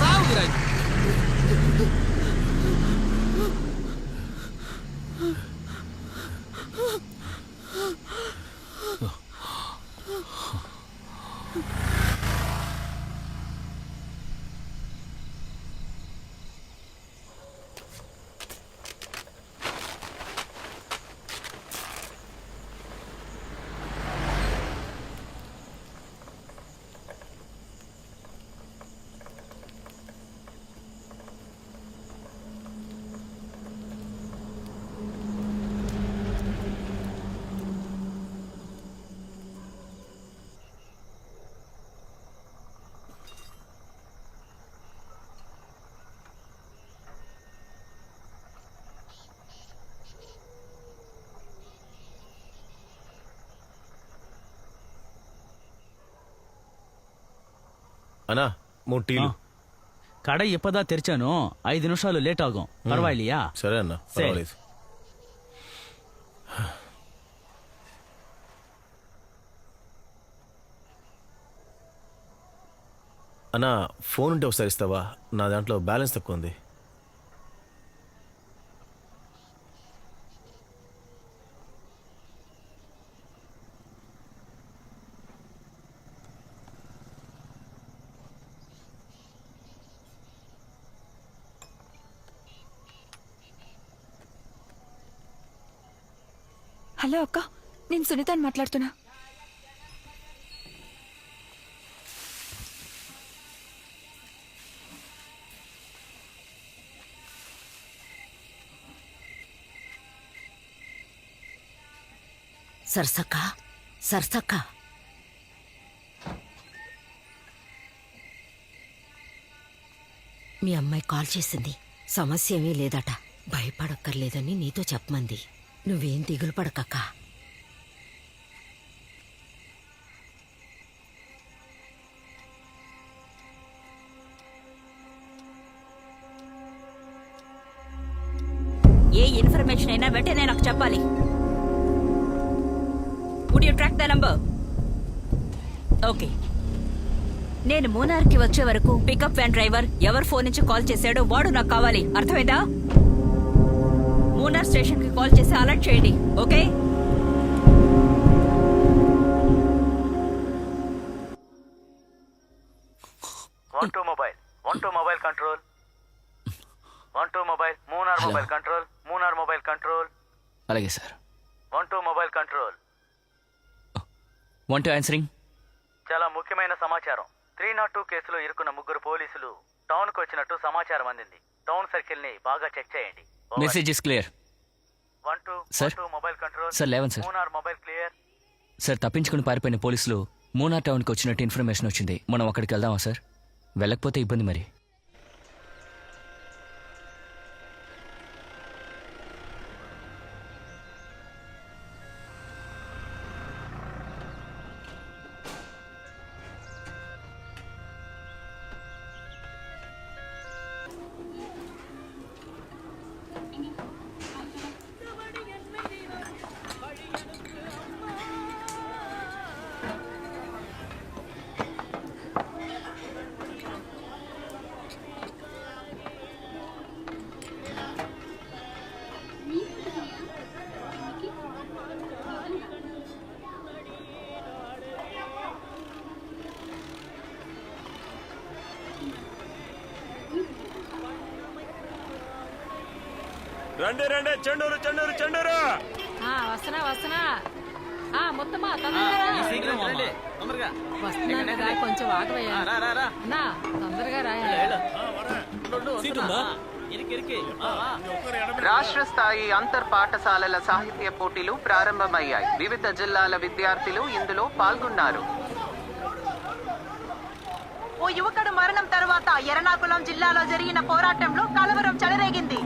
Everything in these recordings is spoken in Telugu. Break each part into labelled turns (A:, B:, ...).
A: சாவுகிறாய்
B: అనా మూడు டீ
C: కడ இப்பதான் తెరిచాను ఐదు నిమిషాలు లేట్ ఆగం. పర్వాలియా
B: సరే అన్న పర్వాలేదు. అన్నా ఫోన్ ఉంటే ఒకసారి ఇస్తావా? నా దాంట్లో బ్యాలెన్స్ తక్కువ ఉంది.
D: హలో అక్క నేను సునీతని మాట్లాడుతున్నా.
E: సరసక్క సరసక్క. మీ అమ్మాయి కాల్ చేసింది. సమస్య ఏమీ లేదట. భయపడక్కర్లేదని నీతో చెప్పమంది. నువ్వేం దిగులు పడకక్క.
F: ఏ ఇన్ఫర్మేషన్ అయినా వెంటనే నాకు చెప్పాలి. Would you track the number okay నేను మూనార్కి వచ్చే వరకు పికప్ వ్యాన్ డ్రైవర్ ఎవరు ఫోన్ నుంచి కాల్ చేశాడో వాడు నాకు కావాలి. అర్థమైందా? మూనార్ స్టేషన్కి కాల్ చేసి అలర్ట్ చేయండి okay?
G: One two mobile one two mobile control. One two mobile Munnar mobile control Munnar mobile control.
A: అలాగే sir.
G: One two mobile control.
A: One two answering.
G: చాలా ముఖ్యమైన సమాచారం. త్రీ నాట్ టూ కేసులో ఇరుకున్న ముగ్గురు పోలీసులు టౌన్కు వచ్చినట్టు సమాచారం అందింది. టౌన్ సర్కిల్ని బాగా చెక్ చేయండి.
A: Message is
G: clear control
A: sir eleven sir.
G: Munnar mobile clear.
A: Sir తప్పించుకుని పారిపోయిన పోలీసులు మూనా టౌన్కి వచ్చినట్టు ఇన్ఫర్మేషన్ వచ్చింది. మనం అక్కడికి వెళ్దామా సార్? వెళ్ళకపోతే ఇబ్బంది మరి.
B: రండి రండి చెండూరు చెండూరు చెండూరు.
F: వస్తున్నా వస్తున్నా. మొత్తమా తొందరగా వస్తున్నాను కొంచెం ఆగవయ్యా తొందరగా రాయా
H: రాష్ట్ర స్థాయి అంతర్ పాఠశాలల సాహిత్య పోటీలు ప్రారంభమయ్యాయి. వివిధ జిల్లాల విద్యార్థులు ఇందులో పాల్గొన్నారు.
I: ఓ యువకుడు మరణం తర్వాత ఎర్నాకుళం జిల్లాలో జరిగిన పోరాటంలో కలవరం చెలరేగింది.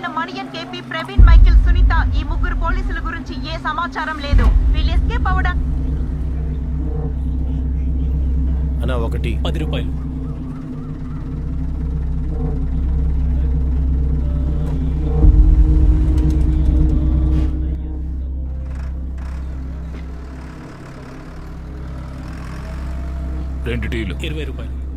I: నేరస్తులైన Maniyan K P Praveen Michael Sunitha ఈ ముగ్గురు పోలీసుల గురించి ఏ సమాచారం లేదు. వీళ్ళు ఎస్కేప్ అవ్వడం
B: అన్నా ఒకటి.
A: పది రూపాయలు.
J: రెండు టీలు.
A: ఇరవై రూపాయలు.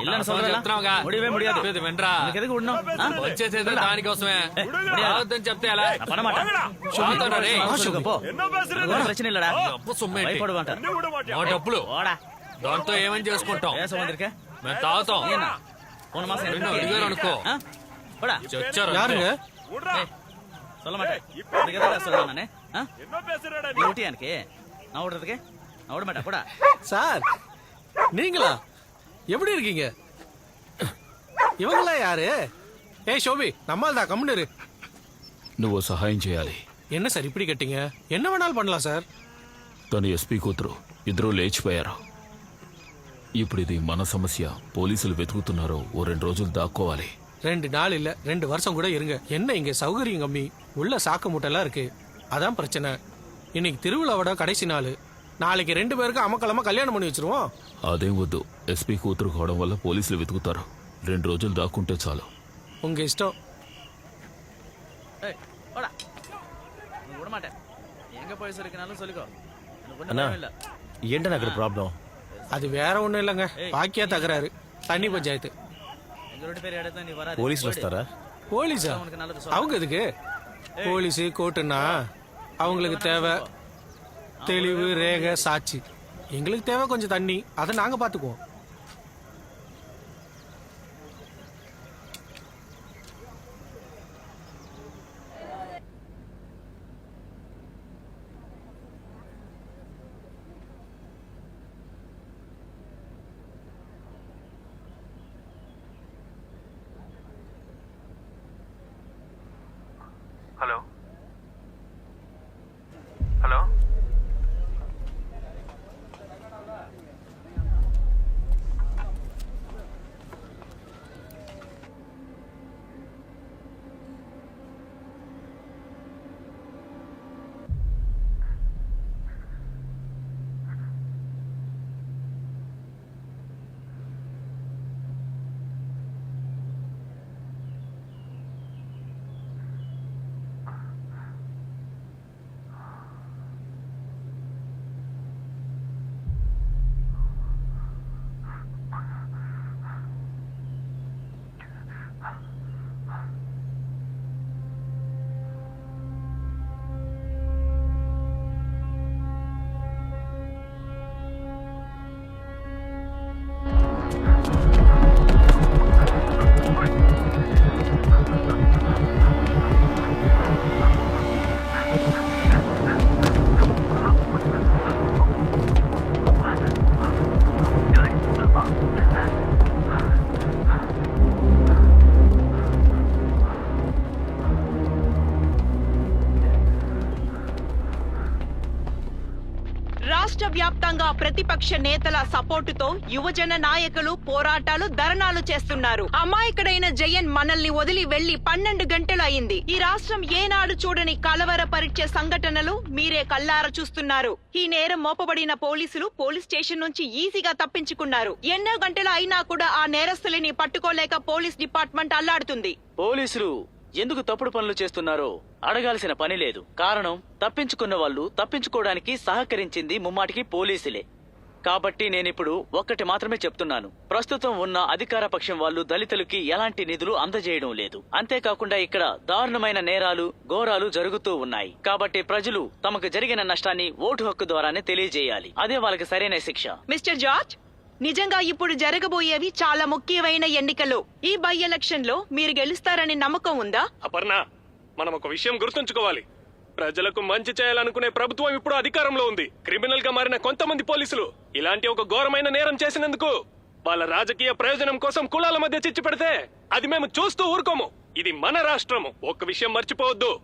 C: இல்லைன்னு சொல்றதெல்லாம் முடியவே முடியாது உனக்கு எதுக்கு விடணும்? ஆ?
K: దానికోసమే
C: ஏய், முடியாது.
K: రావద్దని చెప్తే ఎలా
C: நான் பண்ண மாட்டேன்
K: చావుతాడా రే?
C: ஆ, சொல்லுங்க, పో. உனக்கு ஒண்ணும் பிரச்சனை இல்லடா
K: అప్పు సొమ్మేంటి
C: பயப்பட மாட்டேன்
K: మా డబ్బులు
C: போடா
K: దాంతో ఏమని చేసుకుంటాం
C: பேச வந்திருக்க
K: మేము తాగుతాం
C: நீ என்ன போன மாசம்
K: నిన్ను
C: எனக்கு
K: అడిగారు అనుకో
C: ஆ? போடா
K: చచ్చారు
J: யாருங்க
C: ஏய், சொல்ல மாட்டேன் உனக்கு எதுக்குடா சொல்றேன் நானு ஆ? நீ விட்டியா எனக்கு நான் விடுறதுக்கு நான் விட மாட்டேன் போடா
J: சார் நீங்களா எப்படி இருக்கீங்க இவங்களா யாரு ஏய் ஷோபி நம்மால் தான் கம்முனு
L: నువ్వు సహాయం చేయాలి
J: என்ன சார் இப்படி கட்டிங்க என்ன வேணாலும் பண்ணலாம் சார்
L: తను ఎస్పీ కూతురు ఇద్దరూ లేచిపోయారు ఇప్పుడు ఇది మన సమస్య పోలీసులు వెతుకుతున్నారు ఓ రెండు రోజులు దాక్కోవాలి
J: ரெண்டு நாள் இல்ல ரெண்டு வருஷம் கூட இருங்க என்ன இங்க சௌகரியம் கம்மி உள்ள சாக்கு மூட்டைலாம் இருக்கு அதான் பிரச்சனை இன்னைக்கு திருவிழாவோட கடைசி நாள் நாளைக்கு ரெண்டு பேருக்கும் அமக்கலமா கல்யாணம் பண்ணி வச்சிருவோம்
L: అదేం వద్దు ఎస్పీ కూతురు కావడం వల్ల పోలీసులు వెతుకుతారు రెండు రోజులు దాక్కుంటే చాలు
J: உங்க இஷ்டம்
C: ஏய், போடா உனக்கு விட மாட்டேன் எங்க போய் சொல்லிக்கனாலும் சொல்லிக்கோ எனக்கு ஒண்ணும்
B: అన్నా
C: பயம் இல்ல
B: ఏంటన్నా అక్కడ ప్రాబ్లం
J: அது வேற ஒண்ணும் இல்லைங்க பாக்கியா தகராறு தண்ணி
B: పోలీసులు
C: போயிடு.
B: వస్తారా
J: போலீஸா
C: உனக்கு நல்லது சொல்றேன்.
J: அவங்க எதுக்கு போலீஸ் கோர்ட்டுன்னா அவங்களுக்கு தேவை தெளிவு ரேகை சாட்சி எங்களுக்கு தேவை கொஞ்சம் தண்ணி அதை நாங்க பாத்துக்குவோம்
I: దేశవ్యాప్తంగా వ్యాప్తంగా ప్రతిపక్ష నేతల సపోర్టుతో యువజన నాయకులు పోరాటాలు ధర్నాలు చేస్తున్నారు. అమాయకుడైన జయన్ మనల్ని వదిలి వెళ్ళి పన్నెండు గంటలు అయింది ఈ రాష్ట్రం ఏనాడు చూడని కలవరపరిచే సంఘటనలు మీరే కల్లార చూస్తున్నారు. ఈ నేరం మోపబడిన పోలీసులు పోలీస్ స్టేషన్ నుంచి ఈజీగా తప్పించుకున్నారు. ఎన్నో గంటలు అయినా కూడా ఆ నేరస్తులని పట్టుకోలేక పోలీస్ డిపార్ట్మెంట్ అల్లాడుతుంది.
C: పోలీసులు ఎందుకు తప్పుడు పనులు చేస్తున్నారో అడగాల్సిన పని లేదు. కారణం తప్పించుకున్న వాళ్ళు తప్పించుకోవడానికి సహకరించింది ముమ్మాటికి పోలీసులే. కాబట్టి నేనిప్పుడు ఒక్కటి మాత్రమే చెప్తున్నాను. ప్రస్తుతం ఉన్న అధికార పక్షం వాళ్ళు దళితులకి ఎలాంటి నిధులు అందజేయడం లేదు. అంతేకాకుండా ఇక్కడ దారుణమైన నేరాలు ఘోరాలు జరుగుతూ ఉన్నాయి. కాబట్టి ప్రజలు తమకు జరిగిన నష్టాన్ని ఓటు హక్కు ద్వారానే తెలియజేయాలి. అదే వాళ్ళకి సరైన శిక్ష.
I: మిస్టర్ జార్జ్ నిజంగా ఇప్పుడు జరగబోయేవి చాలా ముఖ్యమైన ఎన్నికలు. ఈ బై ఎలక్షన్లో మీరు గెలుస్తారని నమ్మకం ఉందా?
K: అపర్ణ మనం ఒక విషయం గుర్తుంచుకోవాలి. ప్రజలకు మంచి చేయాలనుకునే ప్రభుత్వం ఇప్పుడు అధికారంలో ఉంది. క్రిమినల్గా మారిన కొంతమంది పోలీసులు ఇలాంటి ఒక ఘోరమైన నేరం చేసినందుకు వాళ్ళ రాజకీయ ప్రయోజనం కోసం కులాల మధ్య చిచ్చు పెడితే అది మేము చూస్తూ ఊరుకోము. ఇది మన రాష్ట్రము. ఒక్క విషయం మర్చిపోవద్దు.